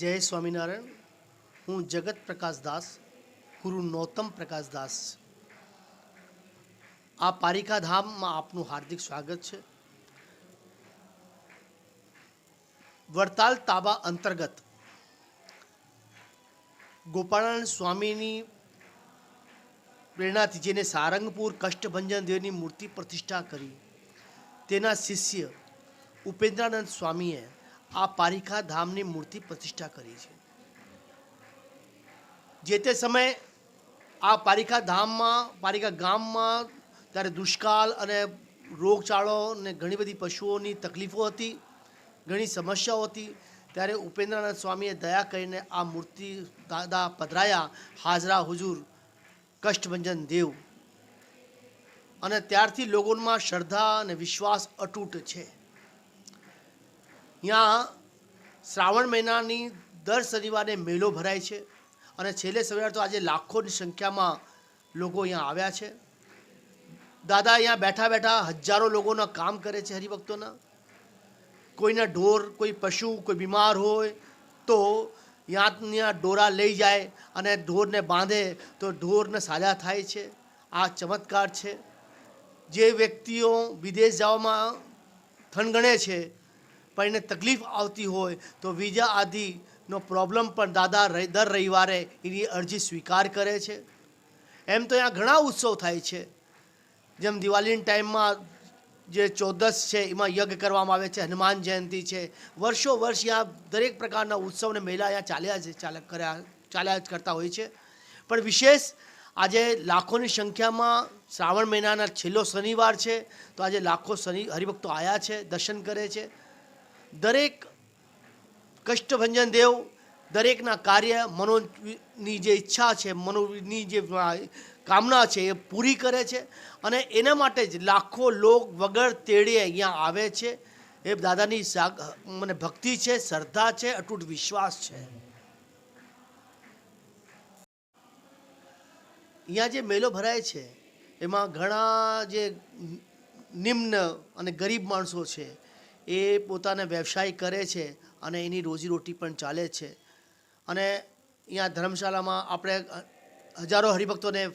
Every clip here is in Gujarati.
જય સ્વામિનારાયણ. હું જગત પ્રકાશ દાસ, ગુરુ નૌતમ પ્રકાશ દાસ. આ પારિકા ધામમાં આપનું હાર્દિક સ્વાગત છે. વડતાલ તાબા અંતર્ગત ગોપાળાનંદ સ્વામીની પ્રેરણાથી જેને સારંગપુર કષ્ટભંજન દેવની મૂર્તિ પ્રતિષ્ઠા કરી, તેના શિષ્ય ઉપેન્દ્રાનંદ સ્વામીએ આ પારિકા ધામની મૂર્તિ પ્રતિષ્ઠા કરી છે. જે તે સમયે આ પારિકા ધામમાં પારિકા ગામમાં ત્યારે દુષ્કાળ અને રોગચાળો અને ઘણી બધી પશુઓની તકલીફો હતી, ઘણી સમસ્યાઓ હતી, ત્યારે ઉપેન્દ્રનાથ સ્વામીએ દયા કરીને આ મૂર્તિ દાદા પધરાયા હાજરા હુજુર કષ્ટભંજન દેવ. અને ત્યારથી લોકોમાં શ્રદ્ધા અને વિશ્વાસ અતૂટ છે. ત્યાં શ્રાવણ મહિનાની દર શનિવારે મેળો ભરાય છે અને છેલ્લે સવારે તો આજે લાખોની સંખ્યામાં લોકો અહીંયા આવ્યા છે. દાદા અહીંયા બેઠા બેઠા હજારો લોકોના કામ કરે છે હરિભક્તોના. કોઈના ઢોર, કોઈ પશુ, કોઈ બીમાર હોય તો ત્યાં ડોરા લઈ જાય અને ઢોરને બાંધે તો ઢોરને સાજા થાય છે. આ ચમત્કાર છે. જે વ્યક્તિઓ વિદેશ જવામાં થનગણે છે પણ એને તકલીફ આવતી હોય તો વિઝા આદિનો પ્રોબ્લેમ પણ દાદા દર રવિવારે એની અરજી સ્વીકાર કરે છે. એમ તો અહીંયા ઘણા ઉત્સવ થાય છે. જેમ દિવાળીના ટાઈમમાં જે ચૌદસ છે, એમાં યજ્ઞ કરવામાં આવે છે, હનુમાન જયંતિ છે. વર્ષો વર્ષ અહીંયા દરેક પ્રકારના ઉત્સવ અને મેળા અહીંયા ચાલ્યા છે ચાલ્યા કર્યા, ચાલ્યા જ કરતા હોય છે. પણ વિશેષ આજે લાખોની સંખ્યામાં શ્રાવણ મહિનાના છેલ્લો શનિવાર છે, તો આજે લાખો શનિ, હરિભક્તો આવ્યા છે, દર્શન કરે છે. દરેક કષ્ટભંજન દેવ, દરેકના કાર્ય મનોની જે ઈચ્છા છે, મનોની જે કામના છે એ પૂરી કરે છે અને એના માટે જ લાખો લોક વગર તેડીએ અહીંયા આવે છે. એ દાદાની મને ભક્તિ છે, શ્રદ્ધા છે, અટૂટ વિશ્વાસ છે. અહીંયા જે મેલો ભરાય છે, એમાં ઘણા જે નિમ્ન અને ગરીબ માણસો છે એ પોતાને વ્યવસાય કરે છે અને એની રોજીરોટી પણ ચાલે છે. અને અહીંયા ધર્મશાળામાં આપણે હજારો હરિભક્તોને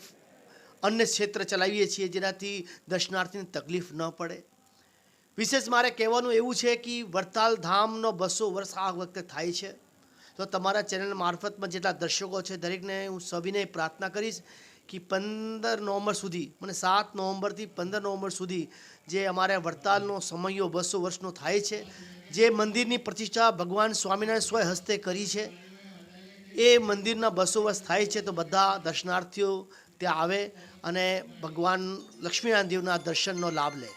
અન્ય ક્ષેત્ર ચલાવીએ છીએ જેનાથી દર્શનાર્થીને તકલીફ ન પડે. વિશેષ મારે કહેવાનું એવું છે કે વડતાલ ધામનો બસો વર્ષ આ વખતે થાય છે. તો તમારા ચેનલ મારફતમાં જેટલા દર્શકો છે દરેકને હું સવિનય પ્રાર્થના કરીશ. કે પંદર નવેમ્બર સુધી, મને સાત નવેમ્બરથી પંદર નવેમ્બર સુધી જે અમારે વડતાલનો સમયો બસો વર્ષનો થાય છે, જે મંદિરની પ્રતિષ્ઠા ભગવાન સ્વામિનારાયણ સ્વય હસ્તે કરી છે, એ મંદિરના બસો વર્ષ થાય છે તો બધા દર્શનાર્થીઓ ત્યાં આવે અને ભગવાન લક્ષ્મીનારાયણ દેવના દર્શનનો લાભ લે.